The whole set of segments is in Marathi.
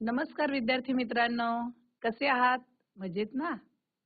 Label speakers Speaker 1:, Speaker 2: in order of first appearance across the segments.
Speaker 1: नमस्कार विद्यार्थी मित्रांनो कसे आहात? मजेत ना?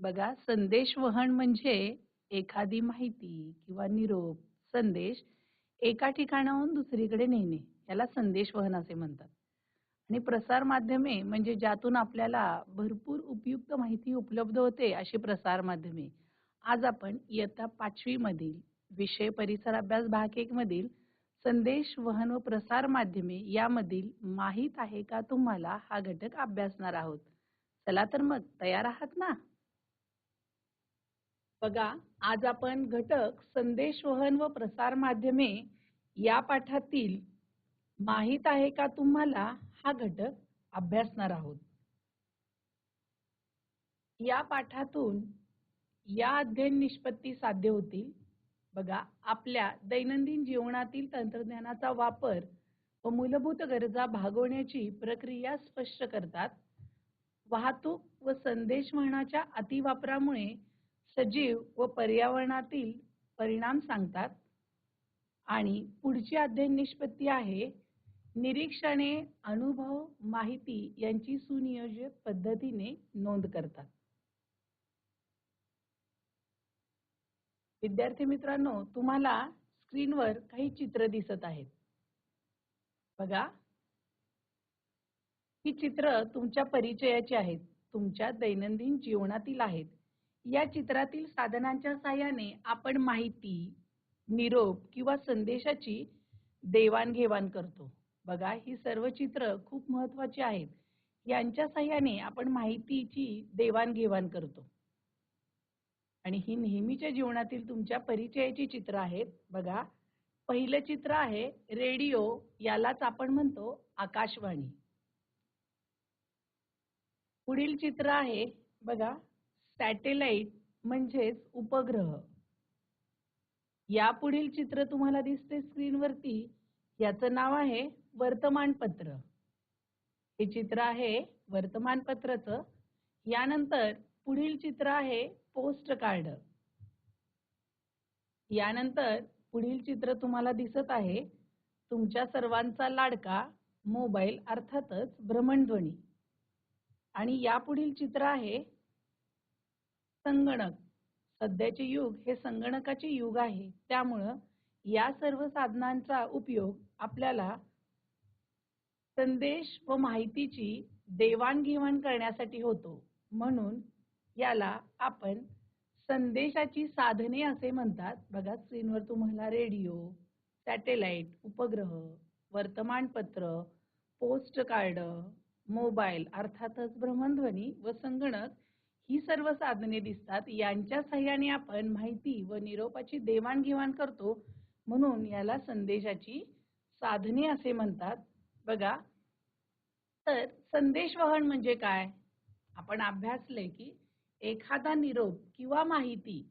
Speaker 1: बघा संदेश वहन म्हणजे एखादी माहिती किंवा निरोप संदेश एका ठिकाणाहून दुसरीकडे नेणे याला संदेश वहन असे म्हणतात. आणि प्रसार माध्यमे म्हणजे ज्यातून आपल्याला भरपूर उपयुक्त माहिती उपलब्ध होते अशी प्रसार माध्यमे. आज आपण इयत्ता पाचवी मधील विषय परिसर अभ्यास भाग एक मधील संदेश वहन व प्रसार माध्यमे यामधील माहीत आहे का तुम्हाला हा घटक अभ्यासणार आहोत? चला तर मग तयार आहात ना? बघा आज आपण घटक संदेश वहन व प्रसार माध्यमे या पाठातील माहीत आहे का तुम्हाला हा घटक अभ्यासणार आहोत. या पाठातून या अध्ययन निष्पत्ती साध्य होतील. बघा आपल्या दैनंदिन जीवनातील तंत्रज्ञानाचा वापर व मूलभूत गरजा भागवण्याची प्रक्रिया स्पष्ट करतात. वाहतूक व संदेश संदेशवहनाच्या अतिवापरामुळे सजीव व पर्यावरणातील परिणाम सांगतात. आणि पुढची अध्ययन निष्पत्ती आहे निरीक्षणे अनुभव माहिती यांची सुनियोजित पद्धतीने नोंद करतात. विद्यार्थी मित्रांनो तुम्हाला स्क्रीनवर काही चित्र दिसत आहेत. बघा. ही चित्र तुमच्या परिचयाची आहेत. तुमच्या दैनंदिन जीवनातील आहेत. या चित्रातील साधनांच्या सहाय्याने आपण माहिती निरोप किंवा संदेशाची देवाणघेवाण करतो. बघा ही सर्व चित्र खूप महत्वाची आहेत. यांच्या साहाय्याने आपण माहितीची देवाणघेवाण करतो. आणि ही नेहमीच्या जीवनातील तुमच्या परिचयाची चित्र आहेत. बघा पहिलं चित्र आहे रेडिओ यालाच आपण म्हणतो आकाशवाणी. पुढील चित्र आहे बघा सॅटेलाइट म्हणजेच उपग्रह. या पुढील चित्र तुम्हाला दिसते स्क्रीनवरती. याचं नाव आहे वर्तमानपत्र. हे चित्र आहे वर्तमानपत्राचं. यानंतर पुढील चित्र आहे पोस्ट कार्ड. यानंतर पुढील चित्र तुम्हाला दिसत आहे. तुमच्या सर्वांचा लाडका मोबाईल अर्थातच भ्रमणध्वनी. आणि यापुढील चित्र आहे संगणक. सध्याचे युग हे संगणकाचे युग आहे. त्यामुळं या सर्व साधनांचा उपयोग आपल्याला संदेश व माहितीची देवाणघेवाण करण्यासाठी होतो. म्हणून याला आपण संदेशाची साधने असे म्हणतात. बघा स्क्रीनवर तुम्हाला रेडिओ सॅटेलाइट उपग्रह वर्तमानपत्र पोस्ट कार्ड मोबाईल अर्थातच भ्रमणध्वनी व संगणक ही सर्व साधने दिसतात. यांच्या सहाय्याने आपण माहिती व निरोपाची देवाणघेवाण करतो म्हणून याला संदेशाची साधने असे म्हणतात. बघा तर संदेशवहन म्हणजे काय? आपण अभ्यासले की एखादा निरोप किंवा माहिती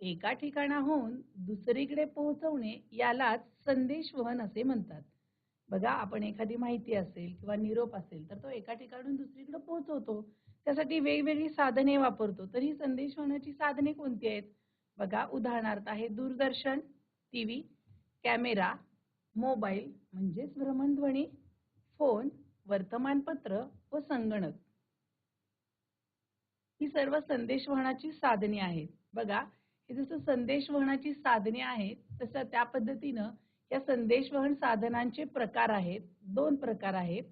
Speaker 1: एका ठिकाणाहून दुसरीकडे पोहोचवणे यालाच संदेशवहन असे म्हणतात. बघा आपण एखादी माहिती असेल किंवा निरोप असेल तर तो एका ठिकाणून दुसरीकडे पोहोचवतो. त्यासाठी वेगवेगळी साधने वापरतो. तर ही संदेशवहनाची साधने कोणती आहेत? बघा उदाहरणार्थ आहे दूरदर्शन टीव्ही कॅमेरा मोबाईल म्हणजेच भ्रमणध्वनी फोन वर्तमानपत्र व संगणक. ही सर्व संदेशवहनाची साधने आहेत. बघा हे जसं संदेशवहनाची साधने आहेत तसं त्या पद्धतीनं या संदेशवहन साधनांचे प्रकार आहेत दोन प्रकार आहेत.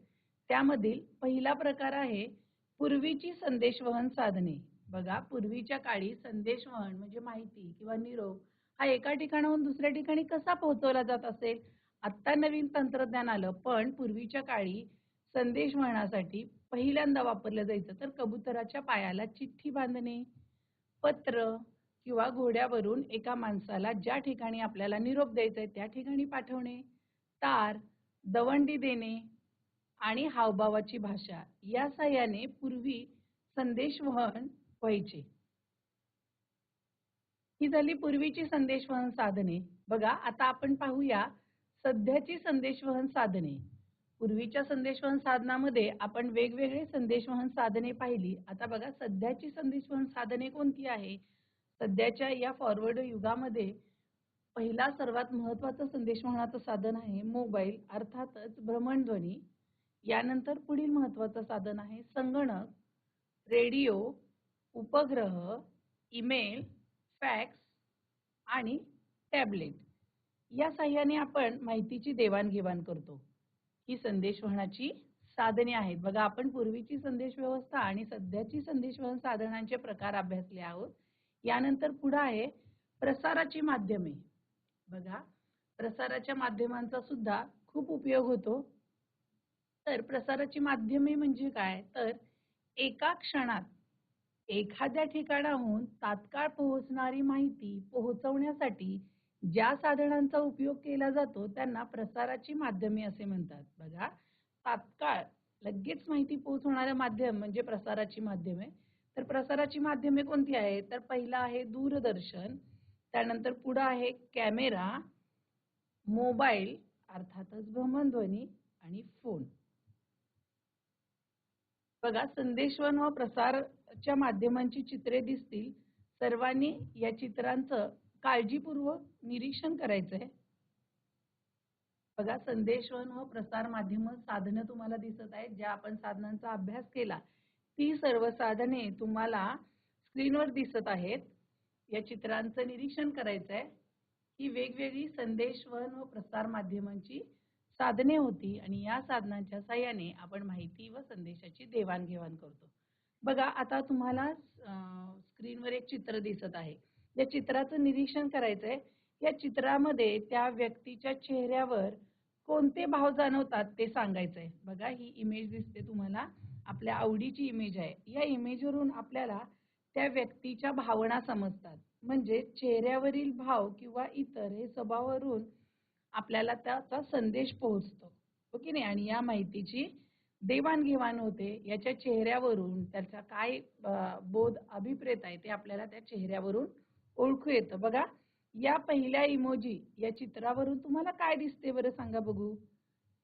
Speaker 1: त्यामधील पहिला प्रकार आहे पूर्वीची संदेशवहन साधने. बघा पूर्वीच्या काळी संदेशवहन म्हणजे माहिती किंवा निरोप हा एका ठिकाणाहून दुसऱ्या ठिकाणी कसा पोहोचवला जात असेल? आत्ता नवीन तंत्रज्ञान आलं पण पूर्वीच्या काळी संदेशवहनासाठी पहिल्यांदा वापरलं जायचं तर कबुतराच्या पायाला चिठ्ठी बांधणे पत्र किंवा घोड्यावरून एका माणसाला ज्या ठिकाणी आपल्याला निरोप द्यायचा आहे त्या ठिकाणी पाठवणे तार दवंडी देणे आणि हावभावाची भाषा या साह्याने पूर्वी संदेशवहन व्हायचे. ही झाली पूर्वीची संदेशवहन साधने. बघा आता आपण पाहूया सध्याची संदेशवहन साधने. पूर्वीच्या संदेशवहन साधनामध्ये आपण वेगवेगळे संदेशवहन साधने पाहिली. आता बघा सध्याची संदेशवहन साधने कोणती आहे? सध्याच्या या फॉरवर्ड युगामध्ये पहिला सर्वात महत्त्वाचं संदेशवहनाचं साधन आहे मोबाईल अर्थातच भ्रमणध्वनी. यानंतर पुढील महत्त्वाचं साधन आहे संगणक रेडिओ उपग्रह ईमेल फॅक्स आणि टॅबलेट या साह्याने आपण माहितीची देवाणघेवाण करतो. ही संदेशवहनाची साधने आहेत. बघा आपण पूर्वीची संदेश व्यवस्था आणि सध्याची संदेशवहन साधनांचे प्रकार अभ्यासले आहोत. यानंतर पुढे आहे प्रसाराची माध्यमे. बघा प्रसाराच्या माध्यमांचा सुद्धा खूप उपयोग होतो. तर प्रसाराची माध्यमे म्हणजे काय? तर एका क्षणात एखाद्या ठिकाणाहून तात्काळ पोहोचणारी माहिती पोहोचवण्यासाठी ज्या साधनांचा उपयोग केला जातो त्यांना प्रसाराची माध्यमे असे म्हणतात. बघा तात्काळ लगेच माहिती पोहोचवणारे माध्यम म्हणजे प्रसाराची माध्यमे. तर प्रसाराची माध्यमे कोणती आहेत? तर पहिला आहे दूरदर्शन त्यानंतर पुढं आहे कॅमेरा मोबाईल अर्थातच भ्रमणध्वनी आणि फोन. बघा संदेशवन व प्रसारच्या माध्यमांची चित्रे दिसतील. सर्वांनी या चित्रांचं काळजीपूर्वक निरीक्षण करायचंय. बघा संदेशवन व प्रसार माध्यम साधनं तुम्हाला दिसत आहेत. ज्या आपण साधनांचा अभ्यास केला ती सर्व साधने तुम्हाला स्क्रीनवर दिसत आहेत. या चित्रांचं निरीक्षण करायचं आहे ही वेगवेगळी संदेशवन व प्रसार माध्यमांची साधने होती आणि या साधनांच्या साह्याने आपण माहिती व संदेशाची देवाणघेवाण करतो. बघा आता तुम्हाला स्क्रीनवर एक चित्र दिसत आहे. या चित्राचं निरीक्षण करायचंय या चित्रामध्ये त्या व्यक्तीच्या चेहऱ्यावर कोणते भाव जाणवतात ते सांगायचंय. बघा ही इमेज दिसते तुम्हाला. आपल्या आवडीची इमेज आहे. या इमेजवरून आपल्याला त्या व्यक्तीच्या भावना समजतात. म्हणजे चेहऱ्यावरील भाव किंवा इतर हे स्वभावावरून आपल्याला त्याचा संदेश पोहोचतो. हो की नाही? आणि या माहितीची देवाणघेवाण होते. याच्या चेहऱ्यावरून त्याचा काय बोध अभिप्रेत आहे ते आपल्याला त्या चेहऱ्यावरून ओळखू येतं. बघा या पहिल्या इमोजी या चित्रावरून तुम्हाला काय दिसते बरं सांगा बघू.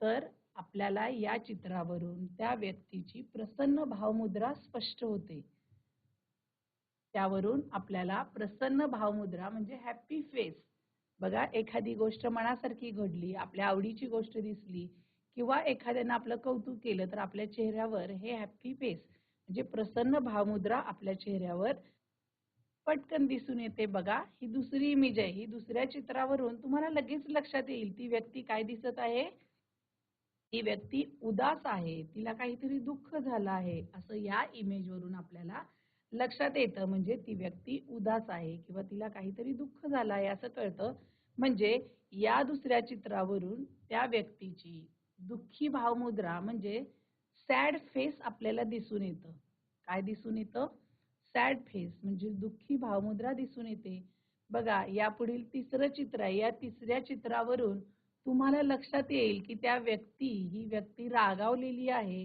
Speaker 1: तर आपल्याला या चित्रावरून त्या व्यक्तीची प्रसन्न भावमुद्रा स्पष्ट होते. त्यावरून आपल्याला प्रसन्न भावमुद्रा म्हणजे हॅपी फेस बघा एखादी गोष्ट मनासारखी घडली आपल्या आवडीची गोष्ट दिसली किंवा एखाद्यानं आपलं कौतुक केलं तर आपल्या चेहऱ्यावर हे हॅपी फेस म्हणजे प्रसन्न भावमुद्रा आपल्या चेहऱ्यावर पटकन दिसून येते बघा. ही दुसरी इमेज आहे. ही दुसऱ्या चित्रावरून तुम्हाला लगेच लक्षात येईल ती व्यक्ती काय दिसत आहे? ती व्यक्ती उदास आहे. तिला काहीतरी दुःख झालं आहे. असं या इमेजवरून आपल्याला लक्षात येतं. म्हणजे ती व्यक्ती उदास आहे किंवा तिला काहीतरी दुःख झालं आहे असं कळतं. म्हणजे या दुसऱ्या चित्रावरून त्या व्यक्तीची दुःखी भावमुद्रा म्हणजे सॅड फेस आपल्याला दिसून येतं. काय दिसून येतं? सॅड फेस म्हणजे दुःखी भावमुद्रा दिसून येते. बघा यापुढील तिसरं चित्र आहे. या तिसऱ्या चित्रावरून तुम्हाला लक्षात येईल की त्या व्यक्ती ही व्यक्ती रागावलेली आहे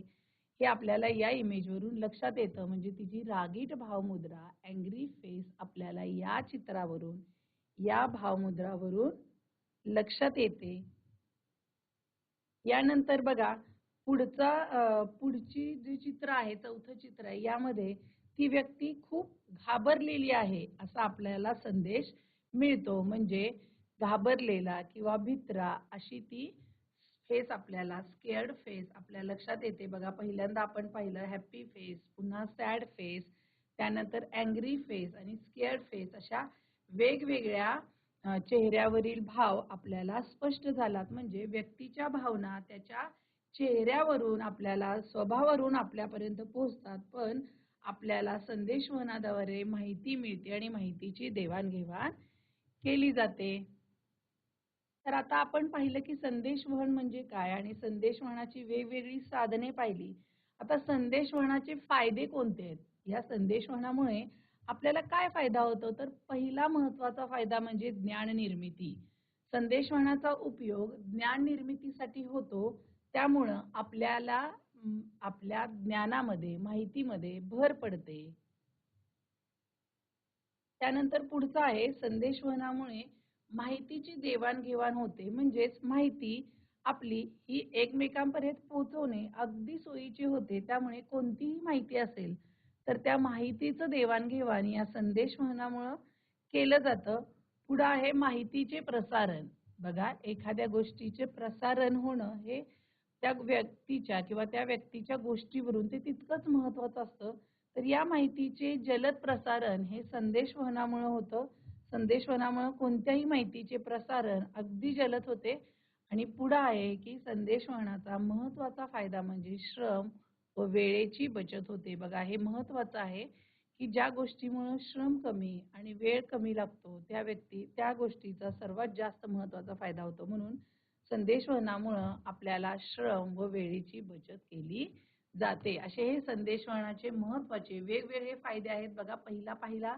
Speaker 1: हे आपल्याला या इमेजवरून लक्षात येतं. म्हणजे तिची रागीट भावमुद्रा अँग्री फेस आपल्याला या चित्रावरून या भावमुद्रावरून लक्षात येते. यानंतर बघा पुढचा पुढची जे चित्र आहे चौथं चित्र आहे यामध्ये ती व्यक्ती खूप घाबरलेली आहे असा आपल्याला संदेश मिळतो. म्हणजे घाबरलेला किंवा भित्रा अशी ती फेस आपल्याला स्केअर्ड फेस आपल्या लक्षात येते. बघा पहिल्यांदा आपण पाहिलं हॅप्पी फेस पुन्हा सॅड फेस त्यानंतर अँग्री फेस आणि स्केअर्ड फेस अशा वेगवेगळ्या चेहऱ्यावरील भाव आपल्याला स्पष्ट झालात. म्हणजे व्यक्तीच्या भावना त्याच्या चेहऱ्यावरून आपल्याला स्वभावावरून आपल्यापर्यंत पोहोचतात. पण आपल्याला संदेशवहनाद्वारे माहिती मिळते आणि माहितीची देवाणघेवाण केली जाते. तर आता आपण पाहिलं की संदेशवहन म्हणजे काय? आणि संदेशवहनाची वेगवेगळी साधने पाहिली. आता संदेशवहनाचे फायदे कोणते आहेत? या संदेशवहनामुळे आपल्याला काय फायदा होतो? तर पहिला महत्त्वाचा फायदा म्हणजे ज्ञान निर्मिती. संदेशवहनाचा उपयोग ज्ञान निर्मितीसाठी होतो. त्यामुळं आपल्याला आपल्या ज्ञानामध्ये माहितीमध्ये भर पडते. त्यानंतर पुढचा आहे संदेशवहनामुळे माहितीची देवाणघेवाण होते. म्हणजेच माहिती आपली ही एकमेकांपर्यंत पोहोचवणे अगदी सोयीचे होते. त्यामुळे कोणतीही माहिती असेल तर त्या माहितीचं देवाणघेवाण या संदेशवहनामुळं केलं जातं. पुढं आहे माहितीचे प्रसारण. बघा एखाद्या गोष्टीचे प्रसारण होणं हे त्या व्यक्तीच्या किंवा त्या व्यक्तीच्या गोष्टीवरून ते तितकंच महत्वाचं असतं. तर या माहितीचे जलद प्रसारण हे संदेशवहनामुळे होतं. संदेशवहनामुळे कोणत्याही माहितीचे प्रसारण अगदी जलद होते. आणि पुढं आहे की संदेशवहनाचा महत्त्वाचा फायदा म्हणजे श्रम व वेळेची बचत होते. बघा हे महत्वाचं आहे की ज्या गोष्टीमुळे श्रम कमी आणि वेळ कमी लागतो त्या व्यक्ती त्या गोष्टीचा सर्वात जास्त महत्त्वाचा फायदा होतो. म्हणून संदेशवहनामुळं आपल्याला श्रम व वेळेची बचत केली जाते. असे हे संदेशवहनाचे महत्त्वाचे वेगवेगळे फायदे आहेत. बघा पहिला पाहिला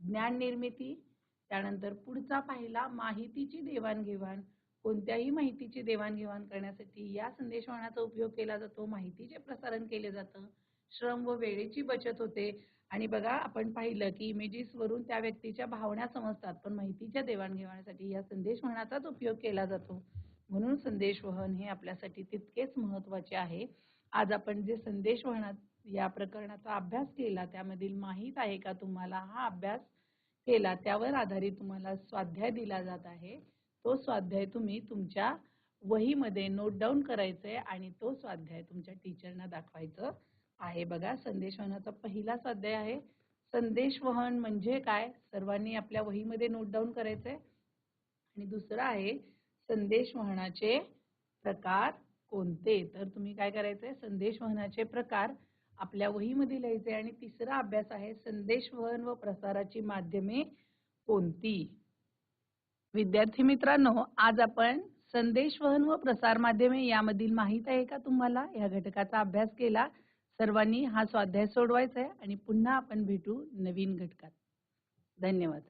Speaker 1: ज्ञान निर्मिती त्यानंतर पुढचा पाहिला माहितीची देवाणघेवाण. कोणत्याही माहितीची देवाणघेवाण करण्यासाठी या संदेशवहनाचा उपयोग केला जातो. माहितीचे प्रसारण केले जातं. श्रम व वेळेची बचत होते. आणि बघा आपण पाहिलं की इमेजेस वरून त्या व्यक्तीच्या भावना समजतात. पण माहितीच्या देवाणघेवाणीसाठी या संदेशवहनाचाच उपयोग केला जातो. म्हणून संदेशवहन हे आपल्यासाठी तितकेच महत्त्वाचे आहे. आज आपण जे संदेशवहनात या प्रकरणाचा अभ्यास केला त्यामधील माहीत आहे का तुम्हाला? हा अभ्यास केला त्यावर आधारित तुम्हाला स्वाध्याय दिला जात आहे. तो स्वाध्याय तुम्ही तुमच्या वहीमध्ये नोट डाऊन करायचंय आणि तो स्वाध्याय तुमच्या टीचरना दाखवायचं आहे. बघा संदेशवहनाचा पहिला स्वाध्याय आहे. संदेशवहन म्हणजे काय? सर्वांनी आपल्या वहीमध्ये नोट डाऊन करायचंय. आणि दुसरं आहे संदेश वहनाचे प्रकार कोणते? तर तुम्ही काय करायचंय? संदेश वहनाचे प्रकार आपल्या वहीमध्ये लिहायचे आणि तिसरा अभ्यास आहे संदेशवहन व प्रसाराची माध्यमे कोणती? विद्यार्थी मित्रांनो आज आपण संदेशवहन व प्रसार माध्यमे यामधील माहीत आहे का तुम्हाला? या घटकाचा अभ्यास केला. सर्वांनी हा स्वाध्याय सोडवायचा आहे आणि पुन्हा आपण भेटू नवीन घटकात. धन्यवाद.